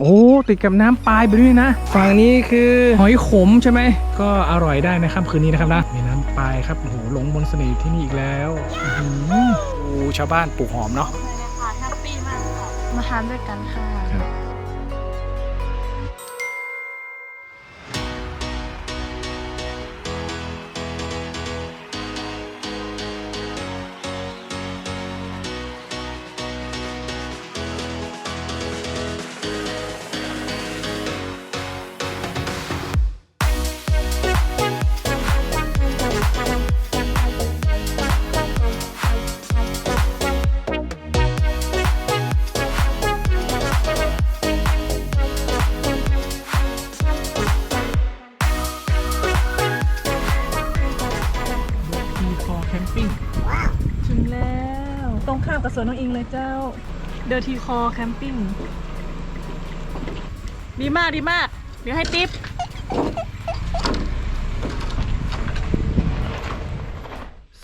โอ้ติดกับน้ำปลายแบบนี้นะ ฝั่งนี้คือหอยขมใช่ไหม ก็อร่อยได้ในค่ำคืนนี้นะครับนะ มีน้ำปลายครับ โอ้โหหลงบนต์เสน่ห์ที่นี่อีกแล้วอื้อหือโอ้ชาวบ้านปลูกหอมเนาะค่ะแฮปปี้มากค่ะมาทานด้วยกันค่ะ เจ้าเดอทีคอแคมปิ้งดีมากดีมาก เดี๋ยวให้ติป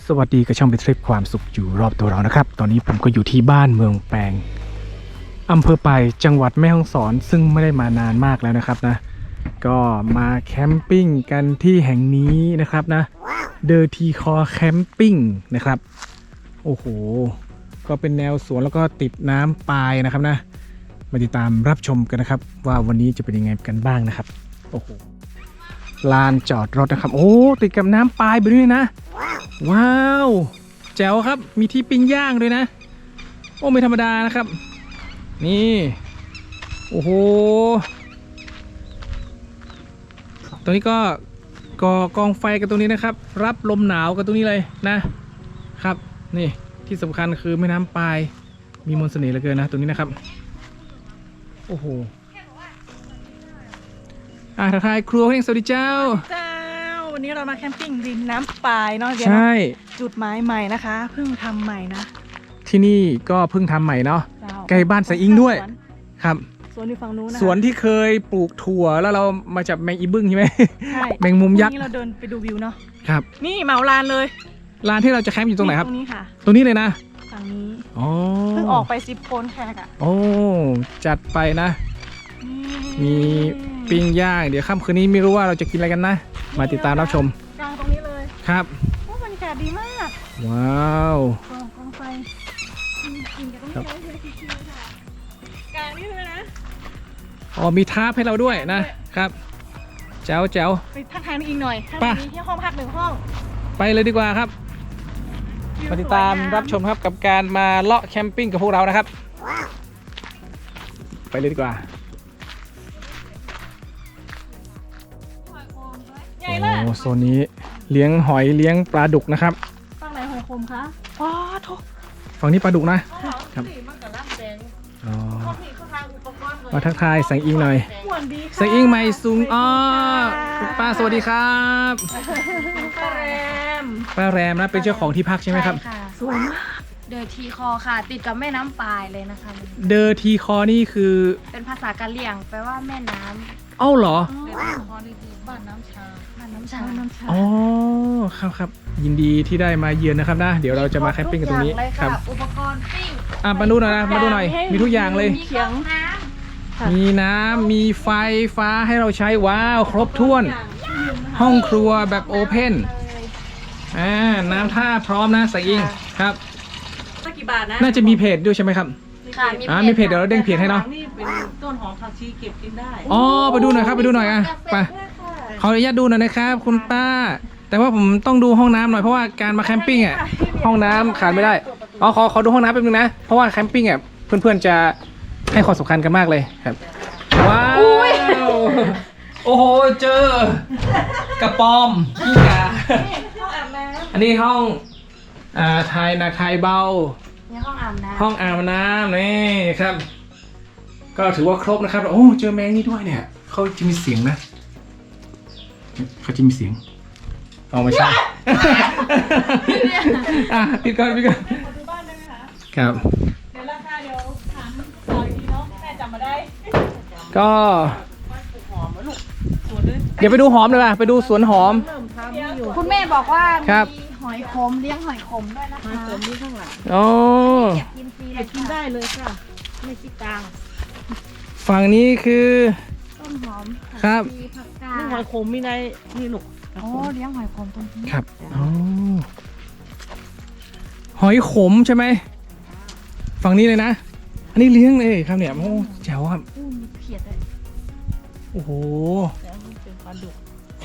สวัสดีกับช่องเป็นทริปความสุขอยู่รอบตัวเรานะครับ ตอนนี้ผมก็อยู่ที่บ้านเมืองแปงอำเภอไปจังหวัดแม่ฮ่องสอน ซึ่งไม่ได้มานานมากแล้วนะครับนะ ก็มาแคมปิ้งกันที่แห่งนี้นะครับนะเดอทีคอแคมปิ้งนะครับ โอ้โห ก็เป็นแนวสวนแล้วก็ติดน้ำปลายนะครับนะมาติดตามรับชมกันนะครับ ว่าวันนี้จะเป็นยังไงกันบ้างนะครับโอ้โหลานจอดรถนะครับ โอ้ติดกับน้ำปลายแบบนี้นะ ว้าว แจ๋วครับมีที่ปิ้งย่างด้วยนะ โอ้ไม่ธรรมดานะครับ นี่ โอ้โหตรงนี้ก็ก่อกองไฟกันตรงนี้นะครับ รับลมหนาวกันตรงนี้เลยนะครับ นี่ ที่สำคัญคือแม่น้ำปลาย มีมนต์เสน่ห์เหลือเกินนะตรงนี้นะครับ โอ้โหอ่าทักทายครัวเฮงสวัสดีเจ้า เจ้า วันนี้เรามาแคมปิ้งริมน้ำปายเนาะเดี๋ยวใช่ จุดหมายใหม่นะคะ เพิ่งทำใหม่นะ ที่นี่ก็เพิ่งทำใหม่เนาะเจ้าใกล้บ้านสายอิงด้วย สนครับ สวนอยู่ฝั่งนู้นนะสวนที่เคยปลูกถั่วแล้วเรามาจับแมงอีบึ้งใช่ไหม ใช่แมงมุมยักษ์วันนี้เราเดินไปดูวิวเนาะ ครับ นี่เหมาลานเลย ร้านที่เราจะแคมป์อยู่ตรงไหนครับ ตรงนี้ค่ะตรงนี้เลยนะฝั่งนี้อ๋อเพิ่งออกไปสิบคนแขกอะโอ้จัดไปนะ มีปิ้งย่างเดี๋ยวค่ำคืนนี้ไม่รู้ว่าเราจะกินอะไรกันนะ มาติดตามรับชมกลางตรงนี้เลยครับโอ้บรรยากาศดีมากว้าวกองกองไฟกินกันตรงครันี้บเลยชิวๆค่ะกลางนี่เลยนะอ๋อมีทาร์ปให้เราด้วยนะครับแจ๋วแจ๋วไปทักทายน้องอิงหน่อยข้างไปในนี้ที่ห้องพักหนึ่งห้อง ไปเลยดีกว่าครับวิว มาติดตามสวยงรับชมครับกับการมาเลาะแคมปิ้งกับพวกเรานะครับ ไปเลยดีกว่าใหญ่เลยโอ้โซนนี้เลี้ยงหอยเลี้ยงปลาดุกนะครับฝั่งไหนหอยคมคะว้าโถฝั่งนี้ปลาดุกนะคครัรับบอ๋อ มาทักทายแสงอิงหน่อยหวนดีค่ะแสงอิงใหม่ซุงอ๋อคุณป้าสวัสดีครับป้าแรมป้าแรมนะเป็นเจ้าของที่พักใช่ไหมครับใช่ค่ะสวยมากเดอทีคอค่ะ ติดกับแม่น้ำปายเลยนะคะ เดอทีคอนี่คือ เป็นภาษากะเหรี่ยงแปลว่าแม่น้เอ้าเหรอำเดอทีคอนี่คือบ้านน้ำชาบ้านน้ำชาน้ำชาอ๋อครับครับยินดีที่ได้มาเยือนนะครับนะ เดี๋ยวเราจะมาแคมปิ้งกันตรงนี้ทุอย่าเลยครัค่ะบอุปกรณ์ปิ้งอะมาดูหน่อยนะมาดูหน่อยมีทุกอย่างเลยมีเครื่องน้ ค่ะ มีน้ำมีไฟฟ้าให้เราใช้ว้าว ครบถ้วน ห้องครัวแบบโอเพนอ่าน้ำท่าพร้อมนะแสงอิงครับสักกี่บาทนะน่าจะมีเพจด้วยใช่ไหมครับำค่ะมีอ่ามีเพจเดี๋ยวเราเด้งเพจให้เนาะนี่เป็นต้นหอมผักชีเก็บกินได้อ๋อไปดูหน่อยครับไปดูหน่อยอะไปขออนุญาตดูหน่อยนะครับคุณป้า แต่ว่าผมต้องดูห้องน้ำหน่อยเพราะว่าการมาแคมปิ้งอะห้องน้ำขาดไม่ได้อ๋อขอขอดูห้องน้ำแป๊บนึงนะเพราะว่าแคมปิ้งอะเพื่อนๆจะ ให้ความสำคัญกันมากเลยครับ ว้าว โอ้โห เจอกระปอมขี้กา ห้องอาบน้อันนี้ห้องอ่าไทยนาไทยเบาในห้องอาบน้ำห้องอาบน้ำนี่ครับ ก็ถือว่าครบนะครับ โอ้เจอแมงนี่ด้วยเนี่ยเขาจะมีเสียงนะเขาจะมีเสียงเอาไม่ใช่อะปิดก่อนปิดก่อนำมาดูบ้านได้ไหมคะครับ ก็หอมแล้วลูกสวนเลยเดี๋ยวไปดูหอมเลยป่ะไปดูสวนหอมเริ่มทำอยู่คุณแม่บอกว่าครับ มีหอยขมเลี้ยงหอยขมด้วยนะคะมาเสริมนี่ข้างหลังโอ้เก็บกินฟรีเลเก็ยบกินได้เลยค่ะ ไม่คิดตังค์ฝั่งนี้คือต้นหอมครับ มีผักกานี่หอยดขมมีในนี่ลูกโอ้เลี้ยงหอยขมตรงนี้ครับอ๋อหอยขมใช่ไหมฝั่งนี้เลยนะ อันนี้เลี้ยงเลยครับเนี่ยโอ้แจ๋วครับอู้มีเขียดเลยโอ้โหแล้วนี่เป็นปลาดุก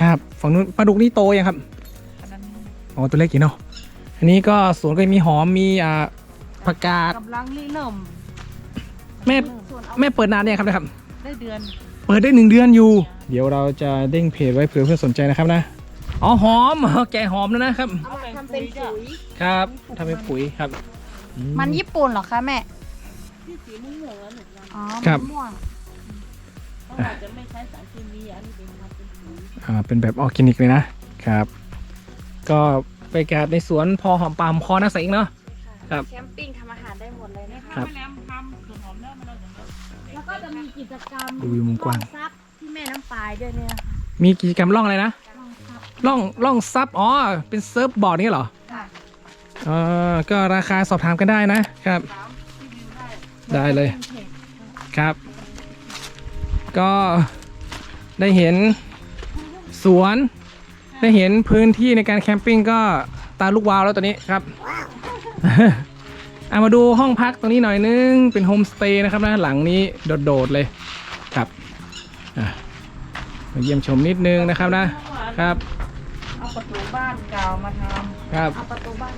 ครับฝั่งนู้นปลาดุกนี่โตยังครับอันนั้นอ๋อตัวเล็กกี่เนาะอันนี้ก็สวนก็มีหอมมีอ่าผักกาด กำลังรีเริ่มแม่ ส่วนเอาแม่เปิดนานเนี่ยงครับเนะครับ ได้เดือนเปิดได้หนึ่งเดือนอยู่ เดี๋ยวเราจะเด้งเพจไว้เผื่อเพื่อนสนใจนะครับนะอ๋อหอมแกะหอมแล้วนะครับ เอามาทำเป็นปุ๋ยครับทำเป็นปุ๋ยครับอืมันญี่ปุ่นเหรอคะแม่ ที่สีม่วงๆแล้วหนูนะอ๋อครับมะม่วงเพราะเราจะไม่ใช้สารเคมีอันนี้เป็นทำเป็นปุ๋ยอ่าเป็นแบบออร์แกนิกเลยนะครับ ก็ไปกาดในสวนพอหอมปามพอนักใส่อีกเนาะ ครับ แคมปิ้งทำอาหารได้หมดเลยนะคะครับไม่แล้วทำส่วนหอมแล้วมันเราจะเลิกแล้วก็จะมีกิจกรรมดูวิวมุมกว้างล่อซับที่แม่น้ำปลายด้วยเนี่ยนะคะมีกิจกรรมล่องอะไรนะล่องซับล่องล่องซับอ๋อเป็นเซิร์ฟบอร์ดนี่เหรอค่ะ เออก็ราคาสอบถามกันได้นะครับ สามที่วิว ได้ได้เลยเป็นเพจครับ ก็ได้เห็นสวน ได้เห็นพื้นที่ในการแคมปิ้งก็ตาลูกวาวแล้วตอนนี้ครับเอามาดูห้องพักตรงนี้หน่อยนึง เป็นโฮมสเตย์นะครับนะหลังนี้โดดๆเลยครับอะมาเยี่ยมชมนิดนึงนะครับนะครับเอาประตูบ้านเก่ามาทครับเอาประตูบ้าน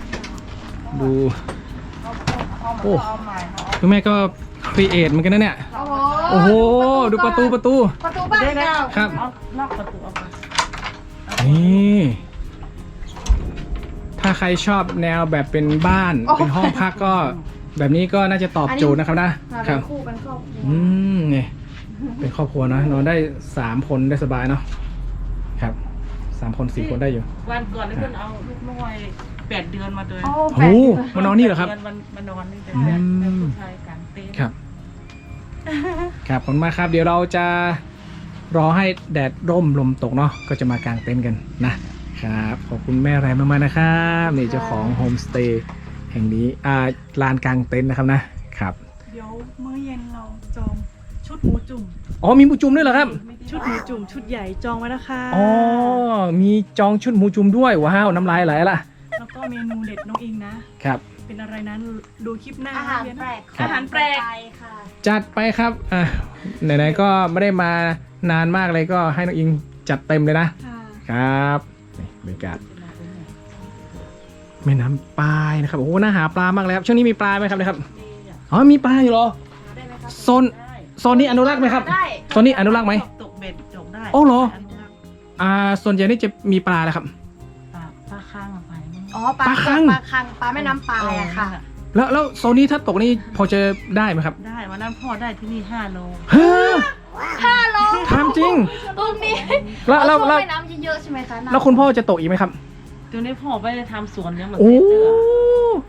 เราดูำ เอาเอามาโอ้เอาใหม่เอาคุณแม่ก็ครีเอทเหมือนกันนะเนี่ยโอ้โหโอ้โห ดูประตูประตู ประตูบ้านเก่าครับ เอานอกประตูออกมานี่ ถ้าใครชอบแนวแบบเป็นบ้าน เป็นห้องพักก็ แบบนี้ก็น่าจะตอบโจทย์นะครับนะ มาคเป็รันบ คู่เป็นครอบครัวอืมเนี่ยเป็นครอบครัวนะนอนได้สามคนได้สบายเนาะครับสามคนสี่คนได้อยู่วันก่อนนี่เพิ่นเอาลูกน้อย แปดเดือนมาเลยโอ้โอ้แปดโหเดือนมานอนนี่เหรอครับดือนมันมานอนนี่แต่อืมแม่ผู้ชายกางเต็นท์ ครับ ครับขอบคุณมากครับ เดี๋ยวเราจะรอให้แดดร่มลมตกเนาะก็จะมากางเต็นท์กันนะครับ ขอบคุณแม่แรมมากๆนะครับนี่เจ้าของโฮมสเตย์แห่งนี้อ่าลานกางเต็นท์นะครับนะครับเดี๋ยวมื้อเย็นเราจองชุดหมูจุ่ม อ๋อมีหมูจุ่มด้วยเหรอครับชุดหมูจุ่มชุดใหญ่จองไว้นะคะอ๋อมีจองชุดหมูจุ่มด้วยว้าวน้ำลายไหลละ แล้วก็เมนูเด็ดน้องอิงนะ ครับ เป็นอะไรนั้นดูคลิปหน้าอาหารเรียนแปลกอาหารแปลกไปค่ะ จัดไปครับอะไหนๆก็ไม่ได้มานานมากเลยก็ให้น้องอิงจัดเต็มเลยนะ ค่ะครับนี่บรรยากาศแม่น้ำปลายนะครับ โอ้โหน่าหาปลามากเลยครับ ช่วงนี้มีปลาไหมครับเนี่ยครับ อ๋อ มีปลาอยู่เหรอ ได้ไหมคะโซน โซนนี้อนุรักษ์ไหมครับ ได้โซนนี้อนุรักษ์ไหม ตกเบ็ดจกได้โอ้เหรอนนุรักษ์อ่า ส่วนใหญ่นี่จะมีปลาอะไรครับ อะไปมั้งอ๋อปลาปลาคัง ปลาคังปลาแม่น้ำปลายอะค่ะเออนั่นแหลแล้วแล้วโซนนี้ถ้าตกนี่พอจะได้ไหมครับได้วันนั้นพ่อได้ที่นี่ห้าโลเฮ้อห้าโลถามจริง ตรงนี้แล้วแล้วเอาช่แล้วงแม่น้ำเยอะๆใช่ไหมคะน้ำแล้วคุณพ่อจะตกอีกไหมครับ ตัวนี้พ่อไปทำสวนเนี่ยเหมือนโอ้เสือ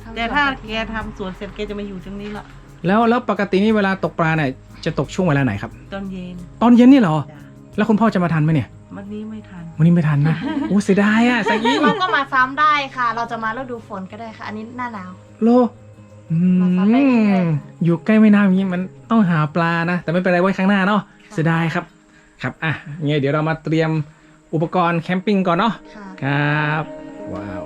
ทำแต่ถ้าแกทำสวนเสร็จแกจะมาอยู่ตรงนี้ละแล้วแล้วปกตินี่เวลาตกปลาเนี่ยจะตกช่วงเวลาไหนครับ ตอนเย็นตอนเย็นนี่เหรอ จ้ะแล้วคุณพ่อจะมาทันไหมเนี่ย วันนี้ไม่ทัน วันนี้ไม่ทันนะ โอ้เสียดายอะแซงอิงเราก็มาซ้ำได้ค่ะ เราจะมาฤดูฝนก็ได้ค่ะ อันนี้หน้าหนาว โลอืมาซ้ำได้เรื่อยๆมอยู่ใกล้แม่น้ำอย่างนี้มันต้องหาปลานะ แต่ไม่เป็นไรไว้ข้างหน้าเนาะเสียดายครับ ครับอะยังไงเดี๋ยวเรามาเตรียมอุปกรณ์แคมปิ้งก่อนเนาะค่ะ ครับ ว้าว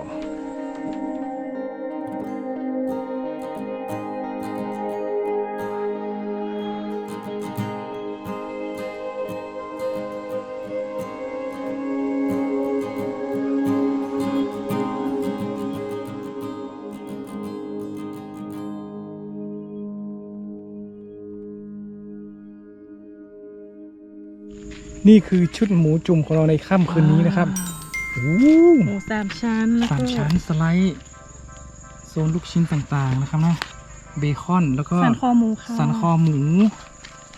นี่คือชุดหมูจุ่มของเราในค่ำคืนนี้นะครับโอ้หมูสามชั้นแล้วสามก็ชั้นสไลด์โซนลูกชิ้นต่างๆนะครับนะเบคอนแล้วก็สันคอหมูค่ะสันคอหมู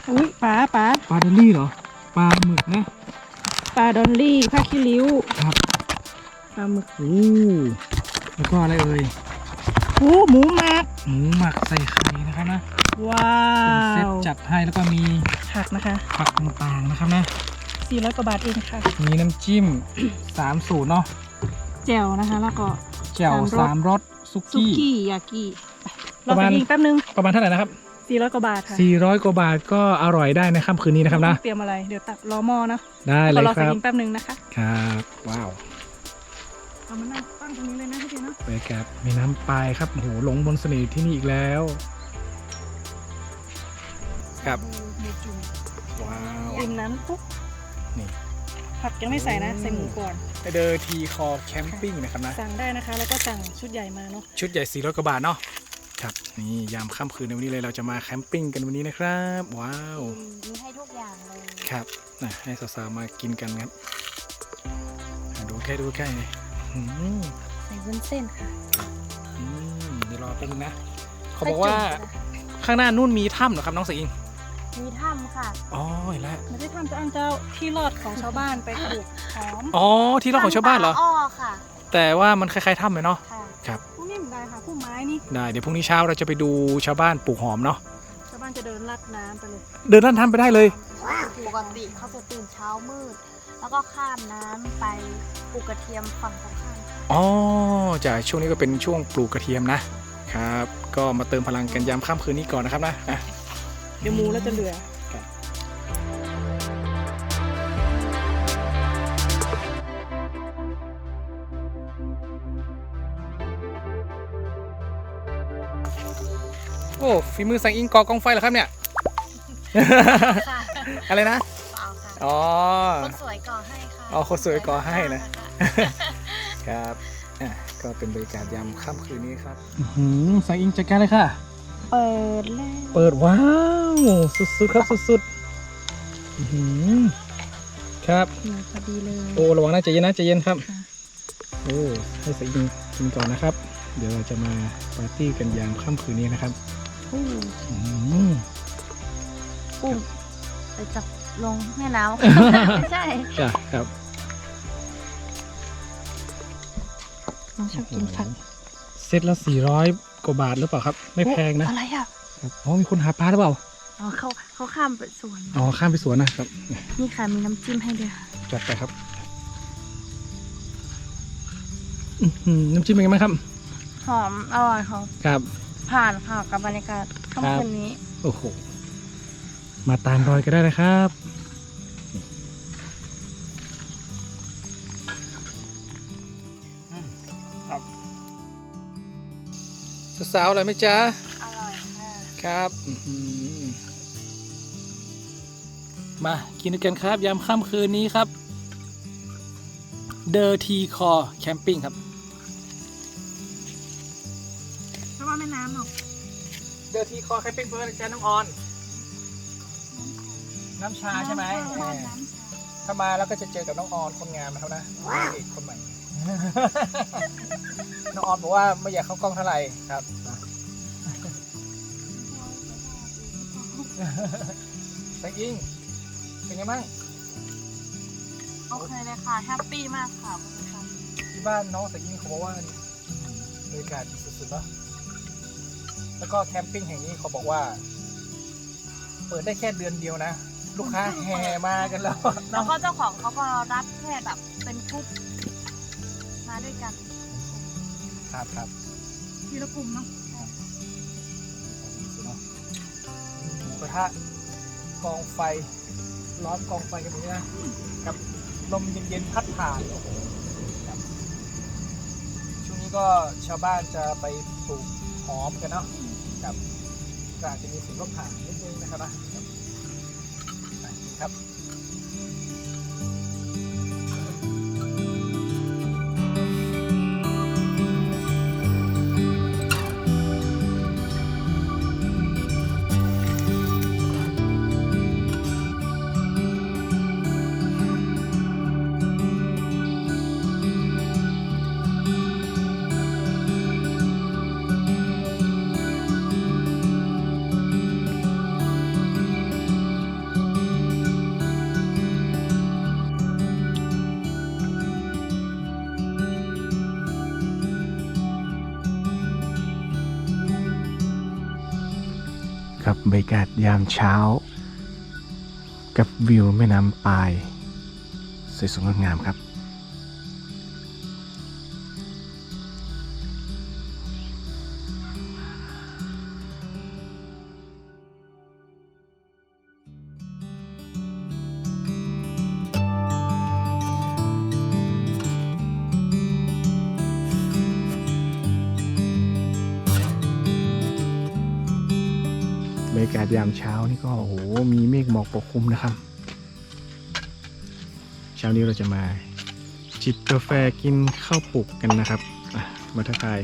อุ้ยปลาปลาปลาดอลลี่เหรอปลาหมึกนะปลาดอลลี่ผ้าขี้ริ้วครับปลาหมึกโอ้แล้วก็อะไรเอ่ยโอ้หมูหมักหมูหมักใส่ไข่นะครับนะว้าเป็นเซ็ตวจัดให้แล้วก็มีผักนะคะผักต่างๆนะครับนะ 400กว่าบาทเองค่ะ มีน้ำจิ้ม สามสูตรเนาะแจ่วนะคะ แล้วก็ แจ่วสาสามมรรสสซุซุกี้ กี้ยากิไปประเรามาณไปยิงแป๊บนึง ประมาณเท่าไหร่นะครับ 400กว่าบาทค่ะ400 กว่าบาทก็อร่อยได้ในค่ำคืนนี้นะครับนะ เตรียมอะไร เดี๋ยวตักรอหม้อนะได้เลขอยรอคสักรับ นิดแป๊บนึงนะคะครับ ว้าวเอามานั่งตั้งตรงนี้เลยนะพี่เจเนาะบรรยากาศแม่น้ำปลายครับโอ้โหหลงบนเสน่ห์ที่นี่อีกแล้ว ครับหมูจุ่มว้าว ริมนั้นปุ๊บนี่ ผักยังไม่ใส่นะ ใส่หมูก่อนไปเดอทีคอแคมปิ้งนะครับนะ สั่งได้นะคะ แล้วก็สั่งชุดใหญ่มาเนาะชุดใหญ่400กว่าบาทเนาะครับนี่ยามค่ำคืนในวันนี้เลยเราจะมาแคมปิ้งกันวันนี้นะครับ ว้าวมีให้ทุกอย่างเลยครับนะให้สาวๆมากินกันครับอะดูใกล้ดูใกล้เลยอืมใส่วุ้นเส้นค่ะอืมเดี๋ยวรอแป๊บนึงนะ เขาบอกว่าข้างหน้านู่นมีถ้ำเหรอครับน้องสิง มีถ้ำค่ะอ๋อเห็นแล้วไม่ได้ทำจะอันเจ้าที่รอดของชาวบ้านไปปลูกหอมอ๋อที่เราของชาวบ้านเหรอถ้ำป่อ้อค่ะ แต่ว่ามันคล้ายๆถ้ำเลยเนาะค่ะครับพวกนี้มันได้ค่ะผู้ไม้นี่ได้เดี๋ยวพรุ่งนี้เช้าเราจะไปดูชาวบ้านปลูกหอมเนาะชาวบ้านจะเดินลัดน้ำไปเลย เดินด้านถ้ำไปได้เลยปกติเขาจะตื่นเช้ามืด แล้วก็ข้ามน้ำไปปลูกกระเทียมฝั่งตรงข้ามค่ะอ๋อจ้ะช่วงนี้ก็เป็นช่วงปลูกกระเทียมนะครับ ก็มาเติมพลังกันยามค่ำคืนนี้ก่อนนะครับนะอะ เดี๋ยวหมูแล้วจะเหลือโอ้ฝีมือสังอิงก่อกองไฟเหรอครับเนี่ย ค่ะอะไรนะ เปล่าค่ะอ๋อ คนสวยก่อให้ค่ะอ๋อคนสวยก่อให้นะค่ะครับอะก็เป็นบรรยากาศยามค่ำคืนนี้ครับสังอิงจัดการเลยค่ะ เปิดเลยเปิดว้าว สุดๆครับสุดๆอื้อหือครับหนูพอดีเลยโอ้ระวังนะใจเย็นนะใจเย็นครับ ค่ะโอ้ให้สังอิงกินก่อนนะครับ เดี๋ยวเราจะมาปาร์ตี้กันยามค่ำคืนนี้นะครับอู้อื้อหืออู้ไปจับลงแม่น้ำ ไม่ใช่จ้ะครับน้องชอบกินผัก เซตละ 400 กว่าบาทหรือเปล่าครับ ไม่แพงนะอะไรอะครับอ๋อมีคนหาปลาหรือเปล่าอ๋อเขาเขาข้ามไปสวนอ๋อข้ามไปสวนนะครับ นี่ค่ะมีน้ำจิ้มให้ด้วยค่ะจัดไปครับอื้อหือน้ำจิ้มเป็นไงบ้างครับ หอมอร่อยค่ะครับ ผ่านค่ะกับบรรยากาศค่ำคืนนี้ โอ้โห มาตามรอยก็ได้นะครับครับ สาวๆอะไรไหมจ๊ะ อร่อยค่ะครับอื้อหือมา กินด้วยกันครับ ยามค่ำคืนนี้ครับเดอร์ทีคอแคมปิ้งครับเพราะว่าแม่น้ำเนาะเดอร์ทีคอแคมปิ้งเพื่อนอาจารย์น้องออน น้ำชาใช่ไหมน้ำชาเออถ้ามาแล้วก็จะเจอกับน้องออนคนงามนะครับนะเอกคนใหม่ น้องออนบอกว่าไม่อยากเข้ากล้องเท่าไหร่ครับสังอิงเป็นไงบ้างโอเคเลยค่ะ แฮปปี้มากค่ะคุณผู้ชมที่บ้านน้องสังอิงเขาบอกว่าบรรยากาศดีสุดๆเนาะแล้วก็แคมปิ้งแห่งนี้เขาบอกว่า เปิดได้แค่เดือนเดียวนะ ลูกค้าแห่มากันแล้ว แล้วก็เจ้าของเขาก็รับแค่แบบเป็นกรุ๊ป มาด้วยกันครับครับทีละกลุ่มเนาะหมูกระทะกองไฟร้อนกองไฟกันอย่างนี้นะกับลมเย็นๆพัดผ่านโอ้โหครับช่วงนี้ก็ชาวบ้านจะไปปลูกหอมกันเนาะกับก็อาจจะมีเสียงรถผ่านนิดนึงนะครับนะครับ รับรรยากาศยามเช้า กับวิวแม่น้ำปายสวยสดงดงามครับ เช้านี่ก็โอ้โหมีเมฆหมอกปกคลุมนะครับ เช้านี้เราจะมาจิบกาแฟกินข้าวปลุกกันนะครับอะมาทักทาย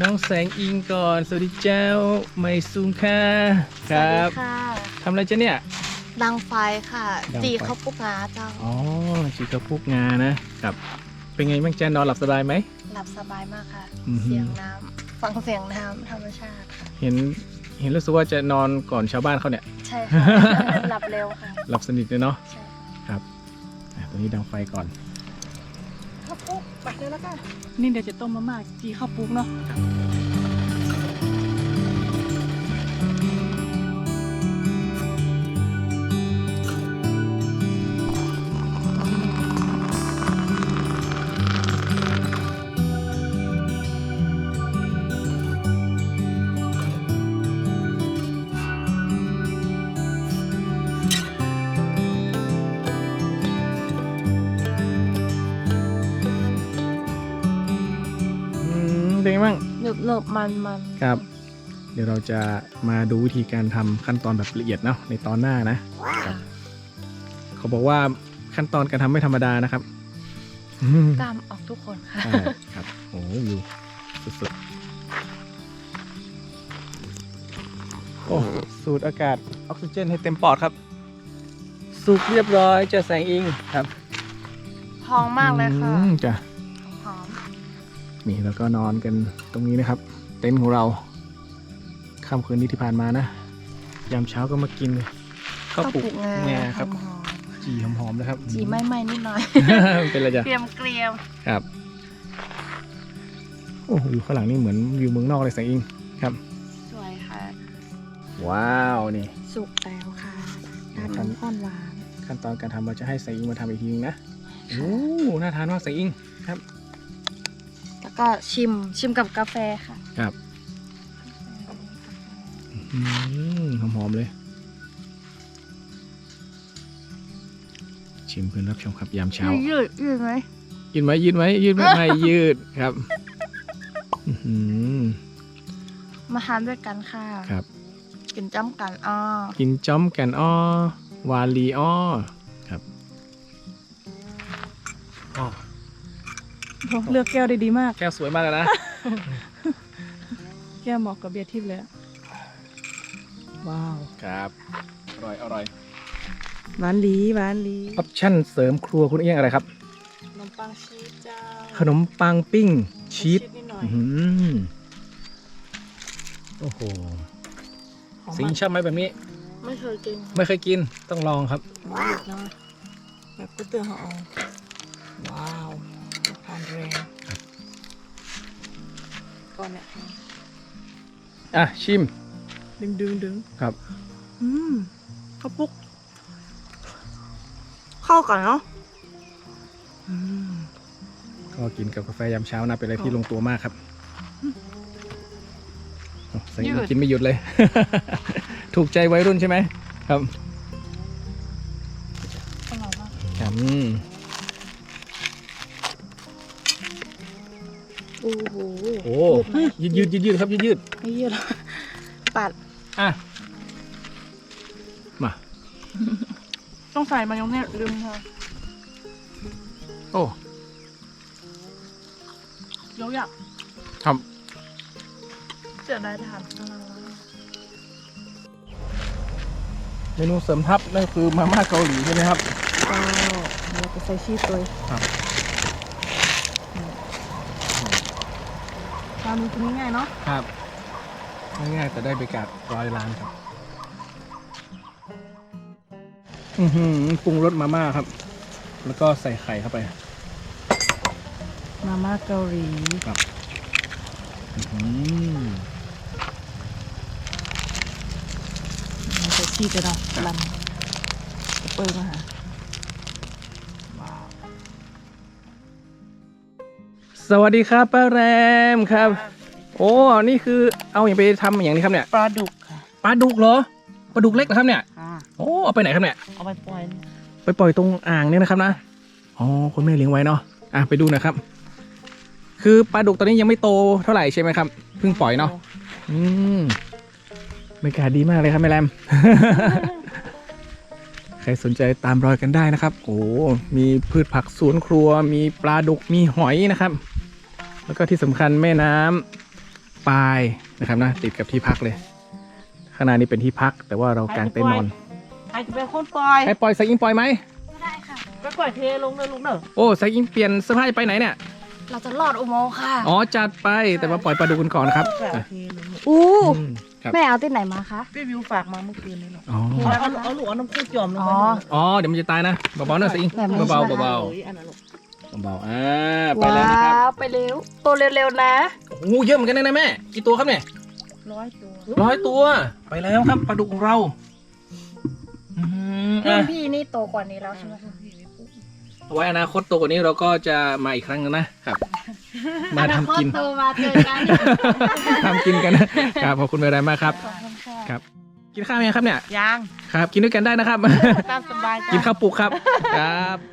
น้องแสงอิงก่อน สวัสดีเจ้า ไม่ซุงค่ะครับสวัสดีค่ะทำอะไรจ๊ะเนี่ยดังไฟค่ะดังไฟจีเขาปุ๊กงาเจ้า อ๋อจิบข้าวปลุกงานะครับ เป็นไงบ้างจ๊ะนอนหลับสบายไหม หลับสบายมากค่ะอือหือเสียงน้ำฟังเสียงน้ำธรรมชาติค่ะเห็น เห็นรู้สึกว่าจะนอนก่อนชาวบ้านเขาเนี่ย ใช่ค่ะ หลับเร็วค่ะ หลับสนิทเลยเนาะใช่ครับอะตอนนี้ดังไฟก่อน ข้าวปุ๊กไปเลยแล้วกันนี่เดี๋ยวจะต้มมาม่าจีข้าวปุ๊กเนาะอืม เป็นไงบ้างหนึบหนึบมันมันครับ เดี๋ยวเราจะมาดูวิธีการทำขั้นตอนแบบละเอียดเนาะในตอนหน้านะครับเขาบอกว่าขั้นตอนการทำไม่ธรรมดานะครับอืมกล้ามออกทุกคนค่ะใช่ครับโอ้โหอยู่สุดๆโอ้สูดอากาศออกซิเจนให้เต็มปอดครับสุกเรียบร้อยเจะแสงอิงครับ พองมากเลยค่ะอืมจ้ะหอม นี่แล้วก็นอนกันตรงนี้นะครับ เต็นท์ของเราค่ำคืนนี้ที่ผ่านมานะ ยามเช้าก็มากินข้าวปลุกงาเนี่ยครับหอมจีหอมๆนะครับๆจีไม่ไหม้นิดหน่อย เป็นไรจ๊ะเกรียมเกรียมครับ โอ้โหอยู่ข้างหลังนี่เหมือนวิวเมืองนอกเลยแสงอิงครับ สวยค่ะ ว้าวนี่ สุกแล้วค่ะด้านครับน้ำข้นหวาน ขั้นตอนการทำเราจะให้แสงอิงมาทำอีกทีนึงนะโอ้น่าทานมากแสงอิงครับ แล้วก็ชิมชิมกับกาแฟค่ะ ครับอืมหอมๆเลย ชิมเพื่อนรับชมครับยามเช้า ยืดยืดไหมยืดไหมยืดไหมยืดไหมไม่ยืดครับอื้อหือมาทานด้วยกันค่ะครับ กินจ้ำกันอ้อกินจ้อมแกันอ้อวาลีอ้อครับอ้อ เลือกแก้วได้ดีมาก แก้วสวยมากเลยนะ แก้วเหมาะกับเบียร์ทิพย์เลยอะว้าวครับ อร่อย อร่อยหวานหลีหวานหลีออปชั่นเสริมครัวคุณเอี้ยงอะไรครับ ขนมปังชีสเจ้าขนมปังปิ้งชีสนิดหน่อยอื้อหือโอ้โหหอมสิงมากชอบไหมแบบนี้ ไม่เคยกินไม่เคยกินต้องลองครับหวานเนาะแบบก๋วยเตี๋ยวห่อว้าว ทานแรงก่อนเนี่ยอะชิม ดึงดึงดึงครับ อืมข้าวปุ๊กเข้ากันเนาะอืมก็กินกับกาแฟยามเช้านะเป็นอะไรที่ลงตัวมากครับโอ้ใส่ยืดกินไม่หยุดเลย ถูกใจวัยรุ่นใช่ไหมครับ ยืดยืดยืดยืดครับยืดยืดไม่ยืดหรอกปัดอะมาต้องใส่มายองเนสลืมค่ะโอ้เดี๋ยวอยากครับเสียดายทานเมนูเสริมทัพนั่นคือมาม่าเกาหลีใช่ไหมครับก็เราจะใส่ชีสตัวครับ ทำกินง่ายๆเนาะครับง่ายๆแต่ได้บรรยากาศร้อยล้านครับ อือหือปรุงรสมาม่าครับ แล้วก็ใส่ไข่เข้าไปมาม่าเกาหลีอื้อหือใส่ชีสเลยเนาะลันเปิดมาหา สวัสดีครับป้าแรมครับ โอ้ นี่คือเอาอย่างไปทำอย่างนี้ครับเนี่ยปลาดุกค่ะปลาดุกเหรอปลาดุกเล็กเหรอครับเนี่ยอ่าโอ้เอาไปไหนครับเนี่ยเอาไปปล่อยไปปล่อยตรงอ่างเนี่ยนะครับนะอ๋อคุณแม่เลี้ยงไว้เนาะอะไปดูหนะครับ คือปลาดุกตอนนี้ยังไม่โตเท่าไหร่ใช่ไหมครับเพิ่งปล่อยเนาะอืมบรรยากาศดีมากเลยครับแม่แรม ใครสนใจตามรอยกันได้นะครับ โอ้ มีพืชผักสวนครัว มีปลาดุก มีหอยนะครับ แล้วก็ที่สำคัญแม่น้ำปายนะครับนะติดกับที่พักเลย ข้างในนี้เป็นที่พัก แต่ว่าเรากางเต็นท์นอนใครจะเป็นคนปล่อยให้ปล่อยสายอิงปล่อยไหมก็ได้ค่ะก็ปล่อยเทลงเลยลุงเนอะโอ้สายอิงเปลี่ยนเสื้อผ้าจะไปไหนเนี่ยเราจะลอดอุโมงค์ค่ะ อ๋อ จัดไป แต่ว่าปล่อยปลาดุกกันก่อนนะครับก็เอาอะเทลงอู้อืมครับแม่เอาที่ไหนมาคะ พี่วิวฝากมาเมื่อคืนนี้หรออ๋อเอาเอาเอาลูกเอาน้ำข้าวจอมลงอ๋ไปออ๋อ เดี๋ยวมันจะตายนะ เบาๆหน่อยสายอิงแบบนี้เบาใช่ไหมๆเบาเอ้ยอันนั้นลูกๆ เบาๆอ่าไปแล้วนะครับว้าวไปเร็ว โตเร็วๆนะโอ้โหเยอะเหมือนกันนะแม่ กี่ตัวครับเนี่ยร้อยตัวร้อยตัว ไปแล้วครับปลาดุกของเราอื้อหือรุ่อะนพี่นี่โตกว่านี้แล้วใช่ไหมคะเอาไว้อนาคตตัวกว่านี้เราก็จะมาอีกครั้งหนึงนะครับ มาทำกินอคตโตมาเจอกันทำกินกันนะครับขอบคุณเวลามากครับขอบคุณค่ะครับ กินข้าวยังครับเนี่ยยังครับ กินด้วยกันได้นะครับตามสบายกินจ้ะข้าวปลุกครับครับ